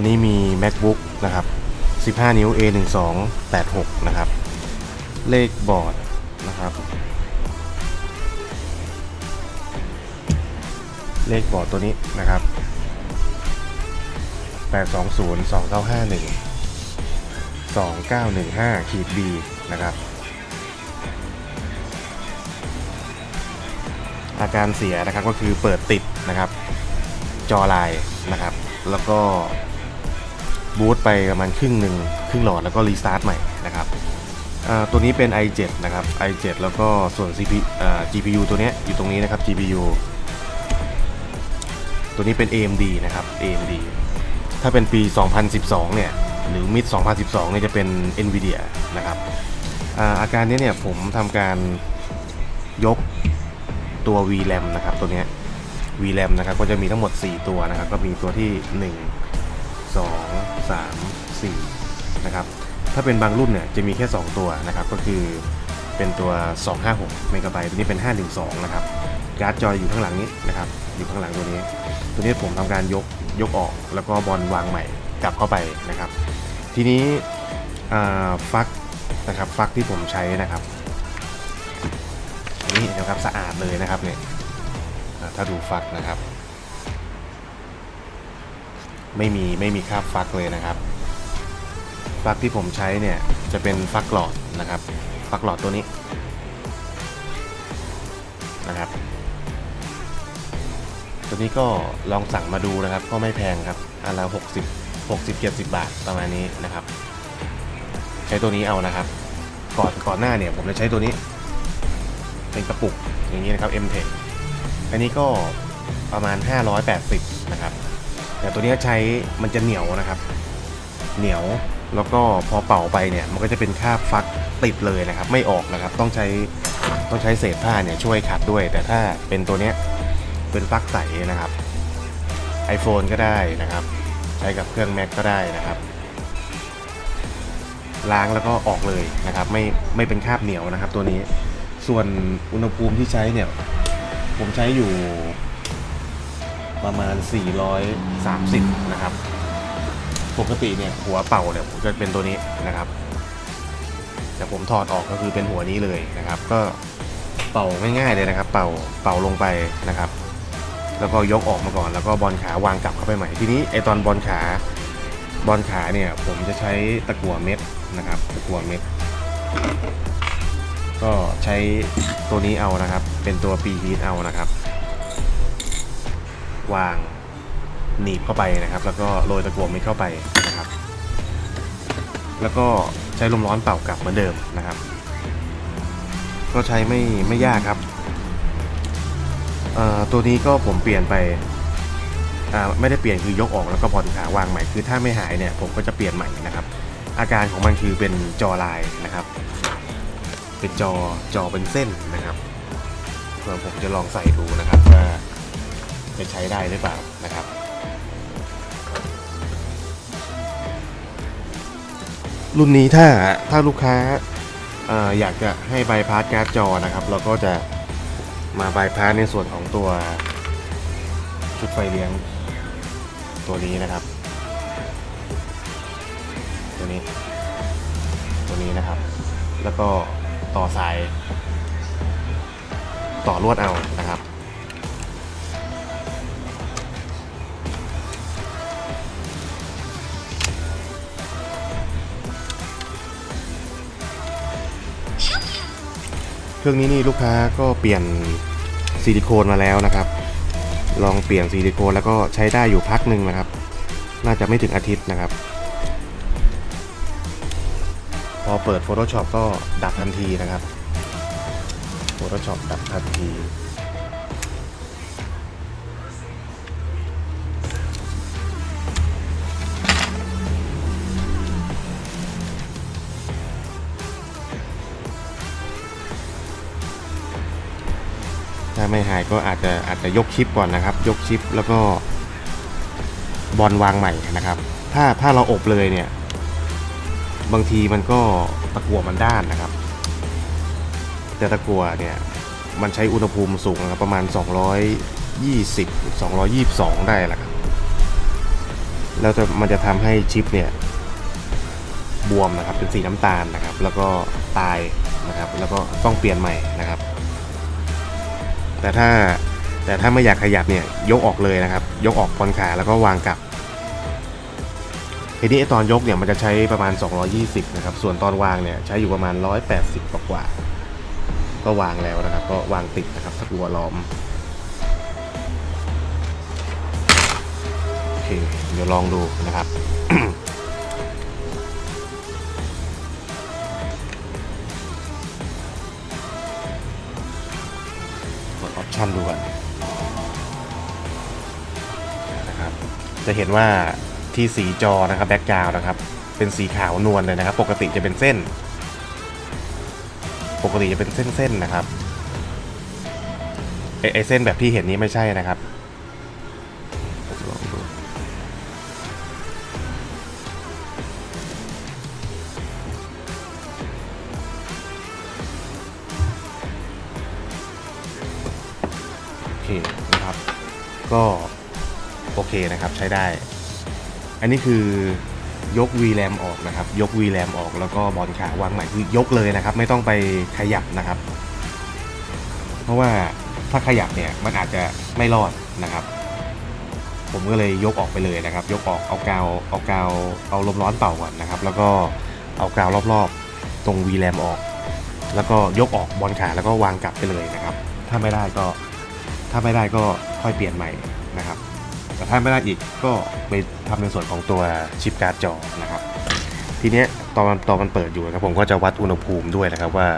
วันนี้มี macbook นะครับ 15 นิ้ว A1286 นะครับ เลขบอร์ดนะครับ เลขบอร์ดตัวนี้นะครับ 820 2951 2915ขีด B นะครับ อาการเสียนะครับก็คือเปิดติดนะครับ จอลายนะครับ แล้วก็ บูตไปประมาณครึ่งหนึ่งครึ่งหลอดแล้วก็รีสตาร์ทใหม่นะครับตัวนี้เป็น i7 นะครับ i7 แล้วก็ส่วน CPU อ่า GPU ตัวนี้อยู่ตรงนี้นะครับ GPU ตัวนี้เป็น AMD นะครับ AMD ถ้าเป็นปี 2012 เนี่ย หรือ mid 2012 เนี่ยจะเป็น NVIDIA นะครับอาอาการนี้เนี่ยผมทำการยกตัว VRAM นะครับ ตัวนี้ VRAM นะครับ ก็จะมีทั้งหมด 4 ตัวนะครับ ก็มีตัวที่ 1 2 3 4 นะครับ ถ้าเป็นบางรุ่นเนี่ยจะมีแค่ 2 ตัวนะครับ ก็คือเป็นตัว 256เมกะไบต์ตัวนี้เป็น 512 นะครับ การ์ดจออยู่ข้างหลังนี้นะครับ อยู่ข้างหลังตัวนี้ ตัวนี้ผมทำการยกยกออกแล้วก็บอลวางใหม่กลับเข้าไปนะครับ ทีนี้ฟักนะครับฟักที่ผมใช้นะครับนี่นะครับสะอาดเลยนะครับเนี่ยถ้าดูฟักนะครับ ไม่มีไม่มีคราบฟักเลยนะครับ ฟักที่ผมใช้เนี่ยจะเป็นฟักหลอดนะครับ ฟักหลอดตัวนี้นะครับ ตัวนี้ก็ลองสั่งมาดูนะครับ ก็ไม่แพงครับอันละ60 60 70 บาทประมาณนี้นะครับ ใช้ตัวนี้เอานะครับ ก่อนก่อนหน้าเนี่ยผมจะใช้ตัวนี้ เป็นกระปุกอย่างนี้นะครับ M10 อันนี้ก็ประมาณ 580 นะครับ แต่ตัวนี้ใช้มันจะเหนียวนะครับ เหนียวแล้วก็พอเป่าไปเนี่ยมันก็จะเป็นคราบฟักติดเลยนะครับ ไม่ออกนะครับ ต้องใช้ต้องใช้เศษผ้าเนี่ยช่วยขัดด้วย แต่ถ้าเป็นตัวเนี้ยเป็นฟักใสนะครับ iPhone ก็ได้นะครับ ใช้กับเครื่อง Mac ก็ได้นะครับ ล้างแล้วก็ออกเลยนะครับ ไม่ไม่เป็นคราบเหนียวนะครับ ตัวนี้ส่วนอุณหภูมิที่ใช้เนี่ย ผมใช้อยู่ ประมาณ 430 นะครับ ปกติเนี่ยหัวเป่าเนี่ยผมจะเป็นตัวนี้นะครับ แต่ผมถอดออกก็คือเป็นหัวนี้เลยนะครับ ก็เป่าง่ายๆเลยนะครับ เป่าเป่าลงไปนะครับ แล้วก็ยกออกมาก่อน แล้วก็บอลขาวางกลับเข้าไปใหม่ทีนี้ไอตอนบอลขาบอลขาเนี่ยผมจะใช้ตะกั่วเม็ดนะครับ ตะกั่วเม็ด ก็ใช้ตัวนี้เอานะครับ เป็นตัวปีฮีทเอานะครับ วางหนีบเข้าไปนะครับ แล้วก็โรยตะกั่วม็ดเข้าไปนะครับ แล้วก็ใช้ลมร้อนเป่ากลับเหมือนเดิมนะครับ ก็ใช้ไม่ไม่ยากครับเอ่อตัวนี้ก็ผมเปลี่ยนไปอ่าไม่ได้เปลี่ยนคือยกออกแล้วก็ผ่อนขาวางใหม่คือถ้าไม่หายเนี่ยผมก็จะเปลี่ยนใหม่นะครับ อาการของมันคือเป็นจอลายนะครับ เป็นจอจอเป็นเส้นนะครับเพื่อผมจะลองใส่ดูนะครับว่า จะใช้ได้หรือเปล่านะครับ รุ่นนี้ถ้าถ้าลูกค้าอออยากจะให้บายพาสการ์ดจอนะครับ เราก็จะมาบายพาสในส่วนของตัวชุดไฟเลี้ยงตัวนี้นะครับ ตัวนี้ ตัวนี้นะครับ แล้วก็ต่อสาย ต่อลวดเอานะครับ เครื่องนี้นี่ลูกค้าก็เปลี่ยนซิลิโคนมาแล้วนะครับ ลองเปลี่ยนซิลิโคนแล้วก็ใช้ได้อยู่พักหนึ่งนะครับ น่าจะไม่ถึงอาทิตย์นะครับ พอเปิด Photoshop ก็ดับทันทีนะครับ Photoshop ดับทันที ไม่หายก็อาจจะอาจจะยกชิปก่อนนะครับ ยกชิปแล้วก็บอลวางใหม่นะครับ ถ้าถ้าเราอบเลยเนี่ย บางทีมันก็ตะกั่วมันด้านนะครับ แต่ตะกั่วเนี่ยมันใช้อุณหภูมิสูงนะครับประมาณ 220 222 ได้แหละครับแล้วจะมันจะทำให้ชิปเนี่ยบวมนะครับเป็นสีน้ำตาลนะครับ แล้วก็ตายนะครับ แล้วก็ต้องเปลี่ยนใหม่นะครับ แต่ถ้าแต่ถ้าไม่อยากขยับเนี่ยยกออกเลยนะครับ ยกออกพอนขาแล้วก็วางกลับทีนี้ไอตอนยกเนี่ยมันจะใช้ประมาณ 220 นะครับ ส่วนตอนวางเนี่ยใช้อยู่ประมาณ 180 กว่ากว่า ก็วางแล้วนะครับ ก็วางติดนะครับสักหัวล้อม โอเค เดี๋ยวลองดูนะครับ กดออปชันดูก่อนนะครับ จะเห็นว่าที่สีจอนะครับแบ็กกราวนะครับ เป็นสีขาวนวลเลยนะครับ ปกติจะเป็นเส้น ปกติจะเป็นเส้นๆนะครับไอไอเส้นแบบที่เห็นนี้ไม่ใช่นะครับ นะครับ ก็โอเคนะครับใช้ได้ อันนี้คือยก VRAM ออกนะครับ ยก VRAM ออกแล้วก็บอลขาวางใหม่คือยกเลยนะครับ ไม่ต้องไปขยับนะครับ เพราะว่าถ้าขยับเนี่ยมันอาจจะไม่รอดนะครับ ผมก็เลยยกออกไปเลยนะครับ ยกออกเอากาวเอากาวเอาลมร้อนเป่าก่อนนะครับ แล้วก็เอากาวรอบๆ ตรง VRAM ออก แล้วก็ยกออกบอลขาแล้วก็วางกลับไปเลยนะครับ ถ้าไม่ได้ก็ ถ้าไม่ได้ก็ค่อยเปลี่ยนใหม่นะครับ แต่ถ้าไม่ได้อีกก็ไปทำในส่วนของตัวชิปการ์ดจอนะครับ ทีเนี้ยตอนตอนมันเปิดอยู่นะผมก็จะวัดอุณหภูมิด้วยนะครับว่า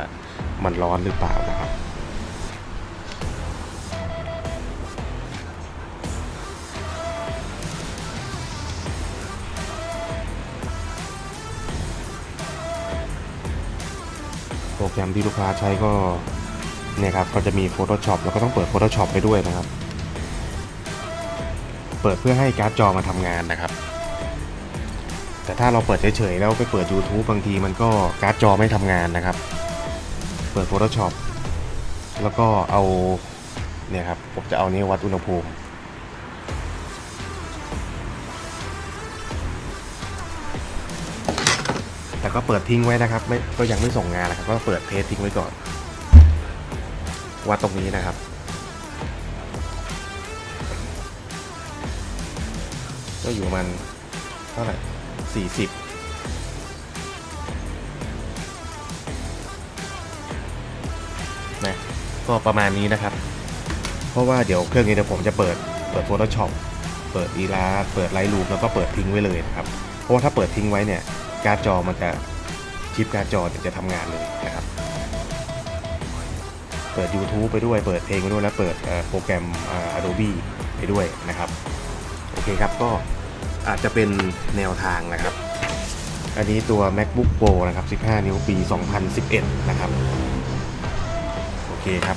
มันร้อนหรือเปล่านะครับโปรแกรมที่ลูกค้าใช้ก็ เนี่ยครับก็จะมี Photoshop แล้วก็ต้องเปิด Photoshop ไปด้วยนะครับ เปิดเพื่อให้การ์ดจอมาทำงานนะครับ แต่ถ้าเราเปิดเฉยๆแล้วไปเปิด YouTube บางทีมันก็การ์ดจอไม่ทำงานนะครับ เปิด Photoshop แล้วก็เอาเนี่ยครับผมจะเอานี้วัดอุณหภูมิแต่ก็เปิดทิ้งไว้นะครับไม่ก็ยังไม่ส่งงานนะครับ ก็เปิดเทสทิ้งไว้ก่อน วัดตรงนี้นะครับ ก็อยู่มันเท่าไหร่สี่สิบนะก็ประมาณนี้นะครับ เพราะว่าเดี๋ยวเครื่องนี้เดี๋ยวผมจะเปิดเปิด Photoshop เปิด e l a s เปิด Lightroom แล้วก็เปิดทิ้งไว้เลยนะครับ เพราะว่าถ้าเปิดทิ้งไว้เนี่ยการ์ดจอมันจะชิปการ์ดจอจะทำงานเลยนะครับ เปิด YouTube ไปด้วย เปิดเพลงไปด้วย แล้วเปิดโปรแกรมอ่อ Adobe ไปด้วยนะครับ โอเคครับ ก็อาจจะเป็นแนวทางนะครับ อันนี้ตัว MacBook Pro นะครับ 15 นิ้วปี 2011 นะครับ โอเคครับ